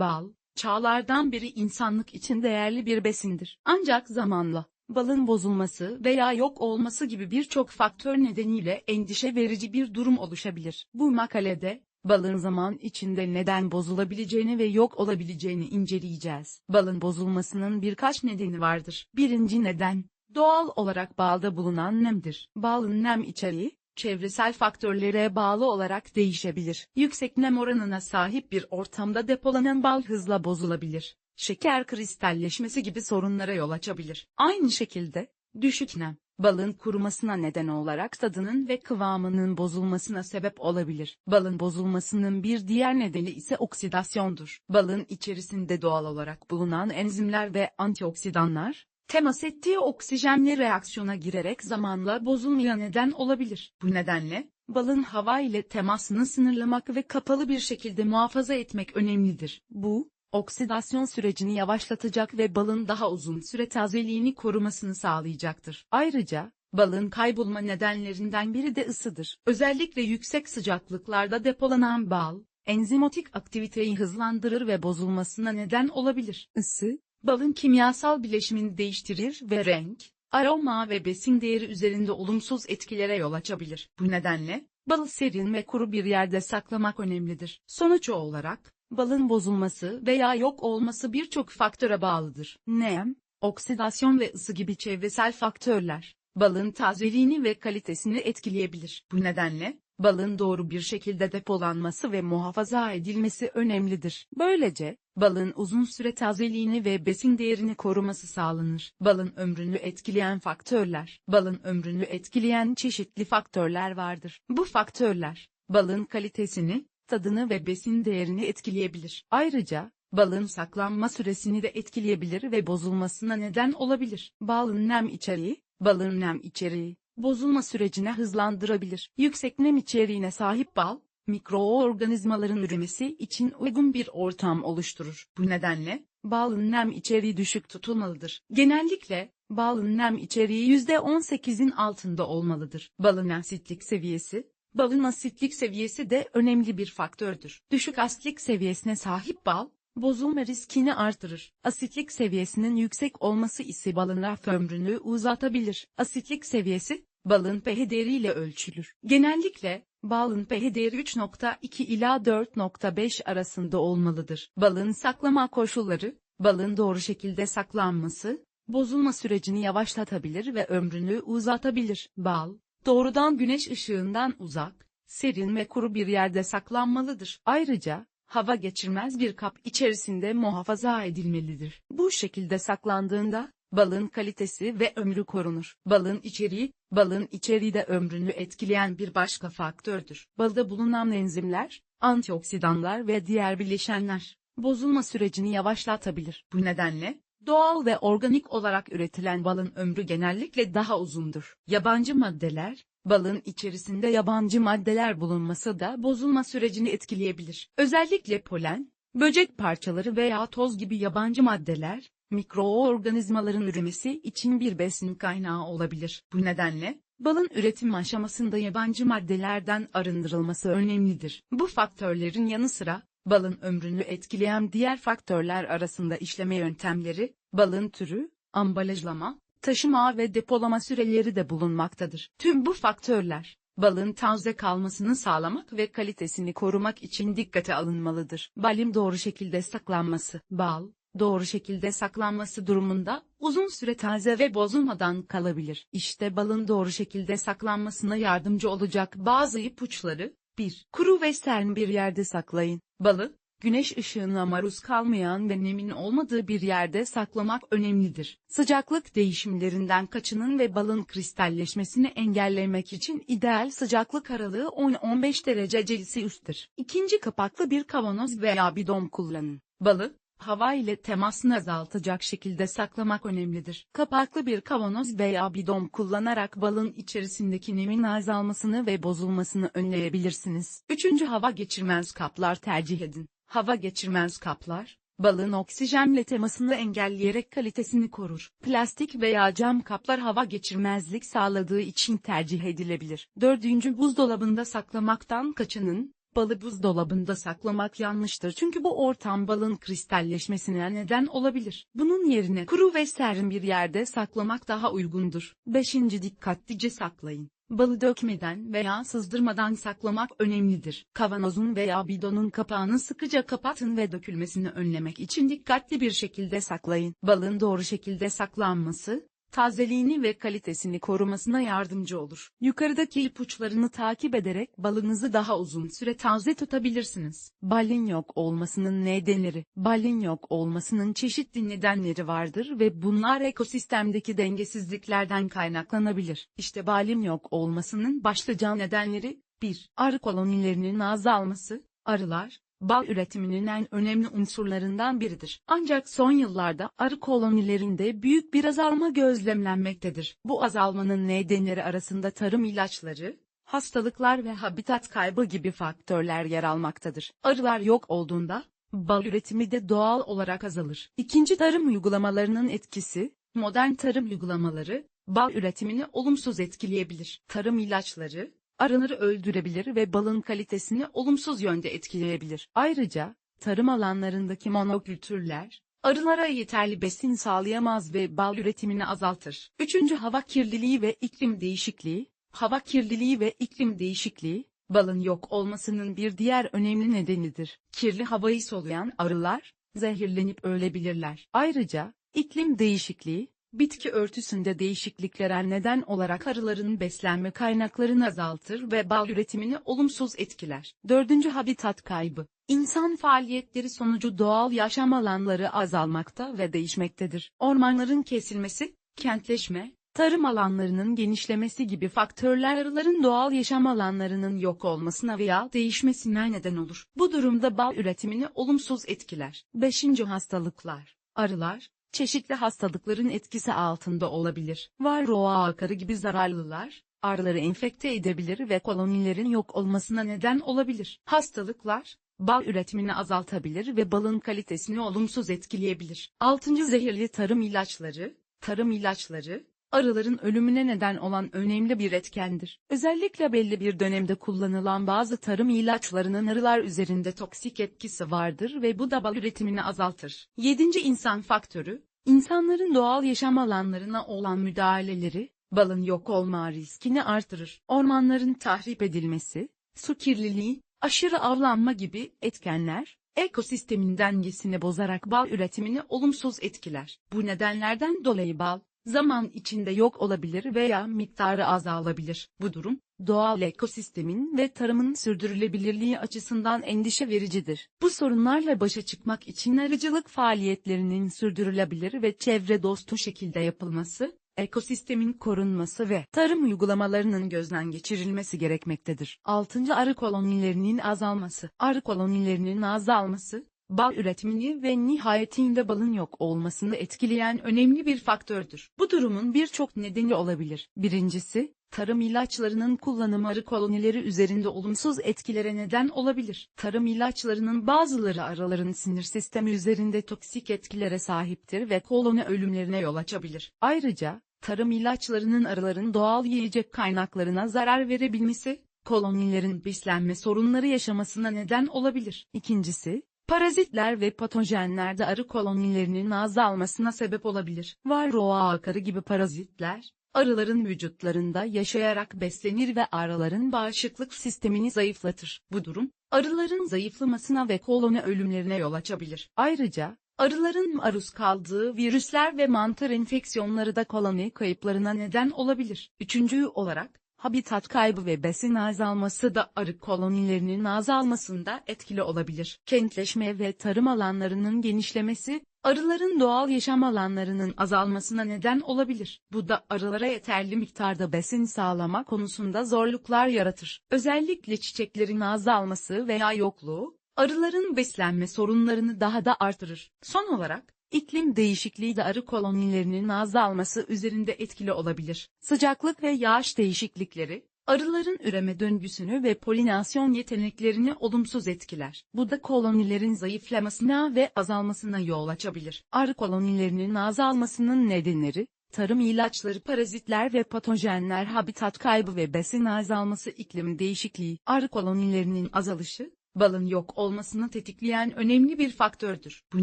Bal, çağlardan beri insanlık için değerli bir besindir. Ancak zamanla, balın bozulması veya yok olması gibi birçok faktör nedeniyle endişe verici bir durum oluşabilir. Bu makalede, balın zaman içinde neden bozulabileceğini ve yok olabileceğini inceleyeceğiz. Balın bozulmasının birkaç nedeni vardır. Birinci neden, doğal olarak balda bulunan nemdir. Balın nem içeriği, çevresel faktörlere bağlı olarak değişebilir. Yüksek nem oranına sahip bir ortamda depolanan bal hızla bozulabilir. Şeker kristalleşmesi gibi sorunlara yol açabilir. Aynı şekilde, düşük nem, balın kurumasına neden olarak tadının ve kıvamının bozulmasına sebep olabilir. Balın bozulmasının bir diğer nedeni ise oksidasyondur. Balın içerisinde doğal olarak bulunan enzimler ve antioksidanlar, temas ettiği oksijenle reaksiyona girerek zamanla bozulmaya neden olabilir. Bu nedenle, balın hava ile temasını sınırlamak ve kapalı bir şekilde muhafaza etmek önemlidir. Bu, oksidasyon sürecini yavaşlatacak ve balın daha uzun süre tazeliğini korumasını sağlayacaktır. Ayrıca, balın kaybolma nedenlerinden biri de ısıdır. Özellikle yüksek sıcaklıklarda depolanan bal, enzimotik aktiviteyi hızlandırır ve bozulmasına neden olabilir. Isı, balın kimyasal bileşimini değiştirir ve renk, aroma ve besin değeri üzerinde olumsuz etkilere yol açabilir. Bu nedenle, balı serin ve kuru bir yerde saklamak önemlidir. Sonuç olarak, balın bozulması veya yok olması birçok faktöre bağlıdır. Nem, oksidasyon ve ısı gibi çevresel faktörler, balın tazeliğini ve kalitesini etkileyebilir. Bu nedenle, balın doğru bir şekilde depolanması ve muhafaza edilmesi önemlidir. Böylece, balın uzun süre tazeliğini ve besin değerini koruması sağlanır. Balın ömrünü etkileyen faktörler, balın ömrünü etkileyen çeşitli faktörler vardır. Bu faktörler, balın kalitesini, tadını ve besin değerini etkileyebilir. Ayrıca, balın saklanma süresini de etkileyebilir ve bozulmasına neden olabilir. Balın nem içeriği, balın nem içeriği, bozulma sürecine hızlandırabilir. Yüksek nem içeriğine sahip bal, mikroorganizmaların üremesi için uygun bir ortam oluşturur. Bu nedenle, balın nem içeriği düşük tutulmalıdır. Genellikle, balın nem içeriği %18'in altında olmalıdır. Balın asitlik seviyesi, balın asitlik seviyesi de önemli bir faktördür. Düşük asitlik seviyesine sahip bal, bozulma riskini artırır. Asitlik seviyesinin yüksek olması ise balın raf ömrünü uzatabilir. Asitlik seviyesi, balın pH değeriyle ölçülür. Genellikle, balın pH değeri 3.2 ila 4.5 arasında olmalıdır. Balın saklama koşulları, balın doğru şekilde saklanması, bozulma sürecini yavaşlatabilir ve ömrünü uzatabilir. Bal, doğrudan güneş ışığından uzak, serin ve kuru bir yerde saklanmalıdır. Ayrıca, hava geçirmez bir kap içerisinde muhafaza edilmelidir. Bu şekilde saklandığında, balın kalitesi ve ömrü korunur. Balın içeriği, balın içeriği de ömrünü etkileyen bir başka faktördür. Balda bulunan enzimler, antioksidanlar ve diğer bileşenler, bozulma sürecini yavaşlatabilir. Bu nedenle, doğal ve organik olarak üretilen balın ömrü genellikle daha uzundur. Yabancı maddeler, balın içerisinde yabancı maddeler bulunması da bozulma sürecini etkileyebilir. Özellikle polen, böcek parçaları veya toz gibi yabancı maddeler, mikroorganizmaların üremesi için bir besin kaynağı olabilir. Bu nedenle, balın üretim aşamasında yabancı maddelerden arındırılması önemlidir. Bu faktörlerin yanı sıra, balın ömrünü etkileyen diğer faktörler arasında işleme yöntemleri, balın türü, ambalajlama, taşıma ve depolama süreleri de bulunmaktadır. Tüm bu faktörler, balın taze kalmasını sağlamak ve kalitesini korumak için dikkate alınmalıdır. Balın doğru şekilde saklanması. Bal, doğru şekilde saklanması durumunda, uzun süre taze ve bozulmadan kalabilir. İşte balın doğru şekilde saklanmasına yardımcı olacak bazı ipuçları, 1. Kuru ve serin bir yerde saklayın. Balı, güneş ışığına maruz kalmayan ve nemin olmadığı bir yerde saklamak önemlidir. Sıcaklık değişimlerinden kaçının ve balın kristalleşmesini engellemek için ideal sıcaklık aralığı 10-15 derece Celsius'tur. İkinci kapaklı bir kavanoz veya bidon kullanın. Balı, hava ile temasını azaltacak şekilde saklamak önemlidir. Kapaklı bir kavanoz veya bidon kullanarak balın içerisindeki nemin azalmasını ve bozulmasını önleyebilirsiniz. Üçüncü hava geçirmez kaplar tercih edin. Hava geçirmez kaplar, balın oksijenle temasını engelleyerek kalitesini korur. Plastik veya cam kaplar hava geçirmezlik sağladığı için tercih edilebilir. Dördüncü buzdolabında saklamaktan kaçının, Balı buzdolabında saklamak yanlıştır çünkü bu ortam balın kristalleşmesine neden olabilir. Bunun yerine kuru ve serin bir yerde saklamak daha uygundur. 5. Dikkatlice saklayın. Balı dökmeden veya sızdırmadan saklamak önemlidir. Kavanozun veya bidonun kapağını sıkıca kapatın ve dökülmesini önlemek için dikkatli bir şekilde saklayın. Balın doğru şekilde saklanması, tazeliğini ve kalitesini korumasına yardımcı olur. Yukarıdaki ipuçlarını takip ederek balınızı daha uzun süre taze tutabilirsiniz. Balin yok olmasının nedenleri Balin yok olmasının çeşitli nedenleri vardır ve bunlar ekosistemdeki dengesizliklerden kaynaklanabilir. İşte balin yok olmasının başlıca nedenleri 1. Arı kolonilerinin azalması, arılar, bal üretiminin en önemli unsurlarından biridir. Ancak son yıllarda arı kolonilerinde büyük bir azalma gözlemlenmektedir. Bu azalmanın nedenleri arasında tarım ilaçları, hastalıklar ve habitat kaybı gibi faktörler yer almaktadır. Arılar yok olduğunda, bal üretimi de doğal olarak azalır. İkinci tarım uygulamalarının etkisi, modern tarım uygulamaları, bal üretimini olumsuz etkileyebilir. Tarım ilaçları, arıları öldürebilir ve balın kalitesini olumsuz yönde etkileyebilir. Ayrıca, tarım alanlarındaki monokültürler, arılara yeterli besin sağlayamaz ve bal üretimini azaltır. Üçüncü hava kirliliği ve iklim değişikliği, hava kirliliği ve iklim değişikliği, balın yok olmasının bir diğer önemli nedenidir. Kirli havayı soluyan arılar, zehirlenip ölebilirler. Ayrıca, iklim değişikliği, bitki örtüsünde değişikliklere neden olarak arıların beslenme kaynaklarını azaltır ve bal üretimini olumsuz etkiler. Dördüncü habitat kaybı. İnsan faaliyetleri sonucu doğal yaşam alanları azalmakta ve değişmektedir. Ormanların kesilmesi, kentleşme, tarım alanlarının genişlemesi gibi faktörler arıların doğal yaşam alanlarının yok olmasına veya değişmesine neden olur. Bu durumda bal üretimini olumsuz etkiler. 5. Hastalıklar. Arılar, çeşitli hastalıkların etkisi altında olabilir. Varroa akarı gibi zararlılar, arıları enfekte edebilir ve kolonilerin yok olmasına neden olabilir. Hastalıklar, bal üretimini azaltabilir ve balın kalitesini olumsuz etkileyebilir. 6. Zehirli tarım ilaçları, tarım ilaçları, arıların ölümüne neden olan önemli bir etkendir. Özellikle belli bir dönemde kullanılan bazı tarım ilaçlarının arılar üzerinde toksik etkisi vardır ve bu da bal üretimini azaltır. 7. insan faktörü, insanların doğal yaşam alanlarına olan müdahaleleri, balın yok olma riskini artırır. Ormanların tahrip edilmesi, su kirliliği, aşırı avlanma gibi etkenler, ekosistemin dengesini bozarak bal üretimini olumsuz etkiler. Bu nedenlerden dolayı bal, zaman içinde yok olabilir veya miktarı azalabilir. Bu durum, doğal ekosistemin ve tarımın sürdürülebilirliği açısından endişe vericidir. Bu sorunlarla başa çıkmak için arıcılık faaliyetlerinin sürdürülebilir ve çevre dostu şekilde yapılması, ekosistemin korunması ve tarım uygulamalarının gözden geçirilmesi gerekmektedir. 6. Arı kolonilerinin azalması. Arı kolonilerinin azalması, bal üretimini ve nihayetinde balın yok olmasını etkileyen önemli bir faktördür. Bu durumun birçok nedeni olabilir. Birincisi, tarım ilaçlarının kullanımı arı kolonileri üzerinde olumsuz etkilere neden olabilir. Tarım ilaçlarının bazıları arıların sinir sistemi üzerinde toksik etkilere sahiptir ve koloni ölümlerine yol açabilir. Ayrıca, tarım ilaçlarının arıların doğal yiyecek kaynaklarına zarar verebilmesi, kolonilerin beslenme sorunları yaşamasına neden olabilir. İkincisi, Parazitler ve patojenler de arı kolonilerinin azalmasına sebep olabilir. Varroa akarı gibi parazitler, arıların vücutlarında yaşayarak beslenir ve arıların bağışıklık sistemini zayıflatır. Bu durum, arıların zayıflamasına ve koloni ölümlerine yol açabilir. Ayrıca, arıların maruz kaldığı virüsler ve mantar enfeksiyonları da koloni kayıplarına neden olabilir. Üçüncü olarak, habitat kaybı ve besin azalması da arı kolonilerinin azalmasında etkili olabilir. Kentleşme ve tarım alanlarının genişlemesi, arıların doğal yaşam alanlarının azalmasına neden olabilir. Bu da arılara yeterli miktarda besin sağlama konusunda zorluklar yaratır. Özellikle çiçeklerin azalması veya yokluğu, arıların beslenme sorunlarını daha da artırır. Son olarak, İklim değişikliği de arı kolonilerinin azalması üzerinde etkili olabilir. Sıcaklık ve yağış değişiklikleri, arıların üreme döngüsünü ve polinasyon yeteneklerini olumsuz etkiler. Bu da kolonilerin zayıflamasına ve azalmasına yol açabilir. Arı kolonilerinin azalmasının nedenleri, tarım ilaçları, parazitler ve patojenler, habitat kaybı ve besin azalması, iklim değişikliği, arı kolonilerinin azalışı, balın yok olmasını tetikleyen önemli bir faktördür. Bu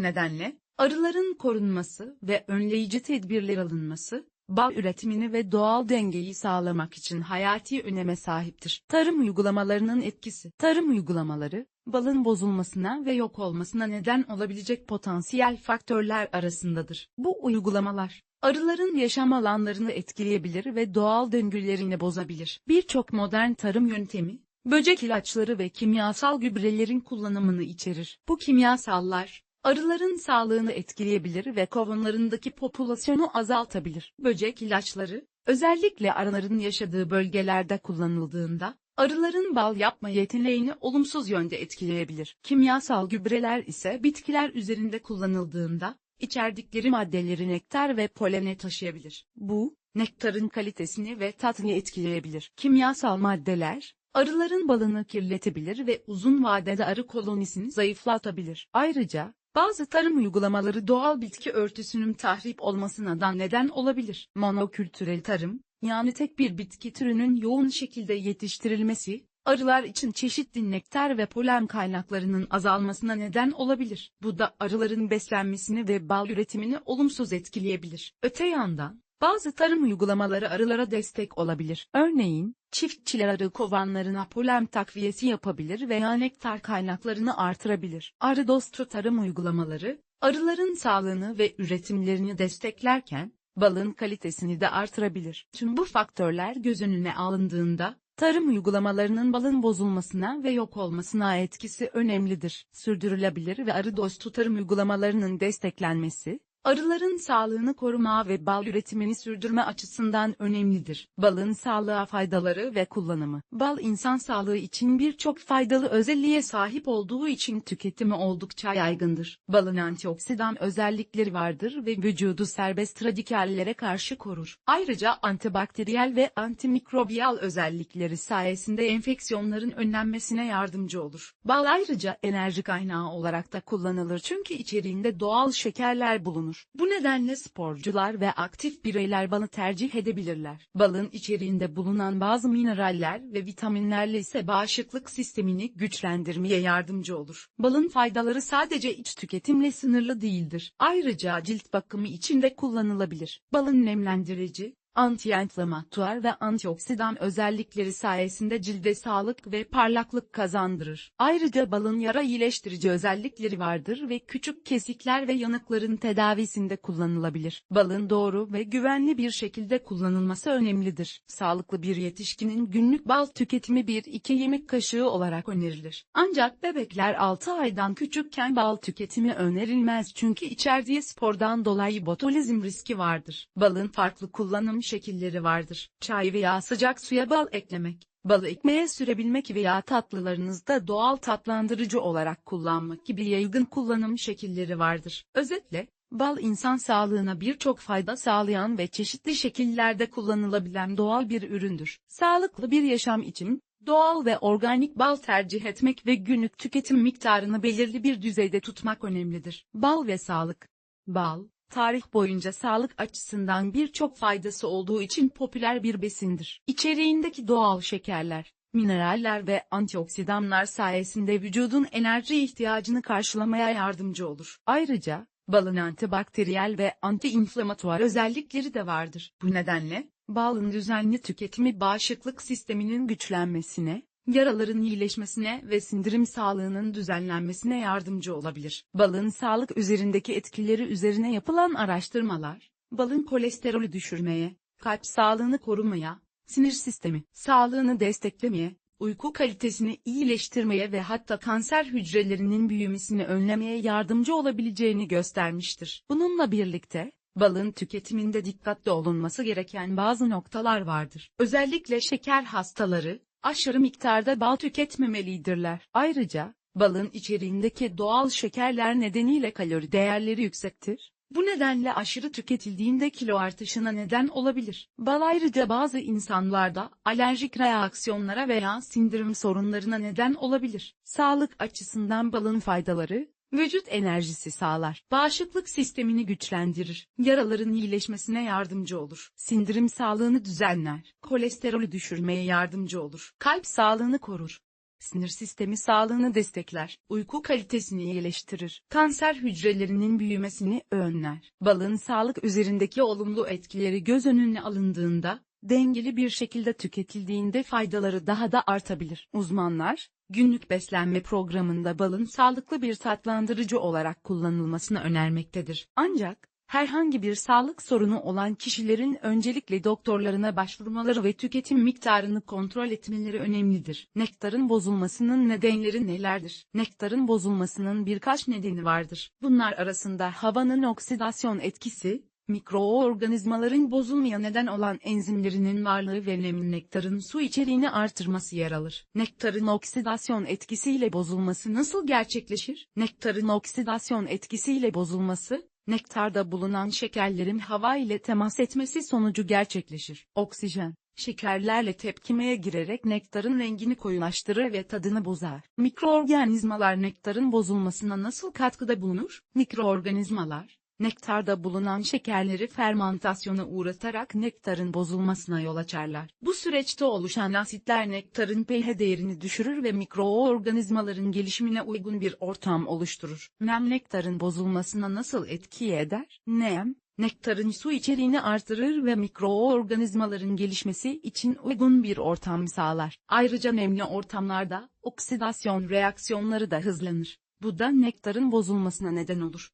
nedenle, arıların korunması ve önleyici tedbirler alınması, bal üretimini ve doğal dengeyi sağlamak için hayati öneme sahiptir. Tarım uygulamalarının etkisi Tarım uygulamaları, balın bozulmasına ve yok olmasına neden olabilecek potansiyel faktörler arasındadır. Bu uygulamalar, arıların yaşam alanlarını etkileyebilir ve doğal döngülerini bozabilir. Birçok modern tarım yöntemi, böcek ilaçları ve kimyasal gübrelerin kullanımını içerir. Bu kimyasallar, arıların sağlığını etkileyebilir ve kovanlarındaki popülasyonu azaltabilir. Böcek ilaçları, özellikle arıların yaşadığı bölgelerde kullanıldığında, arıların bal yapma yeteneğini olumsuz yönde etkileyebilir. Kimyasal gübreler ise bitkiler üzerinde kullanıldığında, içerdikleri maddeleri nektar ve polene taşıyabilir. Bu, nektarın kalitesini ve tatını etkileyebilir. Kimyasal maddeler, arıların balını kirletebilir ve uzun vadede arı kolonisini zayıflatabilir. Ayrıca, bazı tarım uygulamaları doğal bitki örtüsünün tahrip olmasına da neden olabilir. Monokültürel tarım, yani tek bir bitki türünün yoğun şekilde yetiştirilmesi, arılar için çeşitli nektar ve polen kaynaklarının azalmasına neden olabilir. Bu da arıların beslenmesini ve bal üretimini olumsuz etkileyebilir. Öte yandan, bazı tarım uygulamaları arılara destek olabilir. Örneğin, çiftçiler arı kovanlarına polen takviyesi yapabilir veya nektar kaynaklarını artırabilir. Arı dostu tarım uygulamaları, arıların sağlığını ve üretimlerini desteklerken, balın kalitesini de artırabilir. Tüm bu faktörler göz önüne alındığında, tarım uygulamalarının balın bozulmasına ve yok olmasına etkisi önemlidir. Sürdürülebilir ve arı dostu tarım uygulamalarının desteklenmesi, arıların sağlığını koruma ve bal üretimini sürdürme açısından önemlidir. Balın sağlığa faydaları ve kullanımı. Bal insan sağlığı için birçok faydalı özelliğe sahip olduğu için tüketimi oldukça yaygındır. Balın antioksidan özellikleri vardır ve vücudu serbest radikallere karşı korur. Ayrıca antibakteriyel ve antimikrobiyal özellikleri sayesinde enfeksiyonların önlenmesine yardımcı olur. Bal ayrıca enerji kaynağı olarak da kullanılır çünkü içeriğinde doğal şekerler bulunur. Bu nedenle sporcular ve aktif bireyler balı tercih edebilirler. Balın içeriğinde bulunan bazı mineraller ve vitaminlerle ise bağışıklık sistemini güçlendirmeye yardımcı olur. Balın faydaları sadece iç tüketimle sınırlı değildir. Ayrıca cilt bakımı için de kullanılabilir. Balın nemlendirici, anti-inflamatuar ve antioksidan özellikleri sayesinde cilde sağlık ve parlaklık kazandırır. Ayrıca balın yara iyileştirici özellikleri vardır ve küçük kesikler ve yanıkların tedavisinde kullanılabilir. Balın doğru ve güvenli bir şekilde kullanılması önemlidir. Sağlıklı bir yetişkinin günlük bal tüketimi 1-2 yemek kaşığı olarak önerilir. Ancak bebekler 6 aydan küçükken bal tüketimi önerilmez çünkü içerdiği spordan dolayı botulizm riski vardır. Balın farklı kullanım şekilleri vardır. Çay veya sıcak suya bal eklemek, balı ekmeğe sürebilmek veya tatlılarınızda doğal tatlandırıcı olarak kullanmak gibi yaygın kullanım şekilleri vardır. Özetle, bal insan sağlığına birçok fayda sağlayan ve çeşitli şekillerde kullanılabilen doğal bir üründür. Sağlıklı bir yaşam için, doğal ve organik bal tercih etmek ve günlük tüketim miktarını belirli bir düzeyde tutmak önemlidir. Bal ve sağlık Bal, tarih boyunca sağlık açısından birçok faydası olduğu için popüler bir besindir. İçeriğindeki doğal şekerler, mineraller ve antioksidanlar sayesinde vücudun enerji ihtiyacını karşılamaya yardımcı olur. Ayrıca, balın antibakteriyel ve antiinflamatuar özellikleri de vardır. Bu nedenle, balın düzenli tüketimi bağışıklık sisteminin güçlenmesine, yaraların iyileşmesine ve sindirim sağlığının düzenlenmesine yardımcı olabilir. Balın sağlık üzerindeki etkileri üzerine yapılan araştırmalar, balın kolesterolü düşürmeye, kalp sağlığını korumaya, sinir sistemi sağlığını desteklemeye, uyku kalitesini iyileştirmeye ve hatta kanser hücrelerinin büyümesini önlemeye yardımcı olabileceğini göstermiştir. Bununla birlikte, balın tüketiminde dikkatli olunması gereken bazı noktalar vardır. Özellikle şeker hastaları, aşırı miktarda bal tüketmemelidirler. Ayrıca, balın içeriğindeki doğal şekerler nedeniyle kalori değerleri yüksektir. Bu nedenle aşırı tüketildiğinde kilo artışına neden olabilir. Bal ayrıca bazı insanlarda alerjik reaksiyonlara veya sindirim sorunlarına neden olabilir. Sağlık açısından balın faydaları, vücut enerjisi sağlar. Bağışıklık sistemini güçlendirir. Yaraların iyileşmesine yardımcı olur. Sindirim sağlığını düzenler. Kolesterolü düşürmeye yardımcı olur. Kalp sağlığını korur. Sinir sistemi sağlığını destekler. Uyku kalitesini iyileştirir. Kanser hücrelerinin büyümesini önler. Balın sağlık üzerindeki olumlu etkileri göz önüne alındığında, dengeli bir şekilde tüketildiğinde faydaları daha da artabilir. Uzmanlar, günlük beslenme programında balın sağlıklı bir tatlandırıcı olarak kullanılmasını önermektedir. Ancak, herhangi bir sağlık sorunu olan kişilerin öncelikle doktorlarına başvurmaları ve tüketim miktarını kontrol etmeleri önemlidir. Nektarın bozulmasının nedenleri nelerdir? Nektarın bozulmasının birkaç nedeni vardır. Bunlar arasında havanın oksidasyon etkisi, mikroorganizmaların bozulmaya neden olan enzimlerinin varlığı ve nemli nektarın su içeriğini artırması yer alır. Nektarın oksidasyon etkisiyle bozulması nasıl gerçekleşir? Nektarın oksidasyon etkisiyle bozulması, nektarda bulunan şekerlerin hava ile temas etmesi sonucu gerçekleşir. Oksijen, şekerlerle tepkimeye girerek nektarın rengini koyulaştırır ve tadını bozar. Mikroorganizmalar nektarın bozulmasına nasıl katkıda bulunur? Mikroorganizmalar, nektarda bulunan şekerleri fermantasyona uğratarak nektarın bozulmasına yol açarlar. Bu süreçte oluşan asitler nektarın pH değerini düşürür ve mikroorganizmaların gelişimine uygun bir ortam oluşturur. Nem nektarın bozulmasına nasıl etki eder? Nem, nektarın su içeriğini artırır ve mikroorganizmaların gelişmesi için uygun bir ortam sağlar. Ayrıca nemli ortamlarda oksidasyon reaksiyonları da hızlanır. Bu da nektarın bozulmasına neden olur.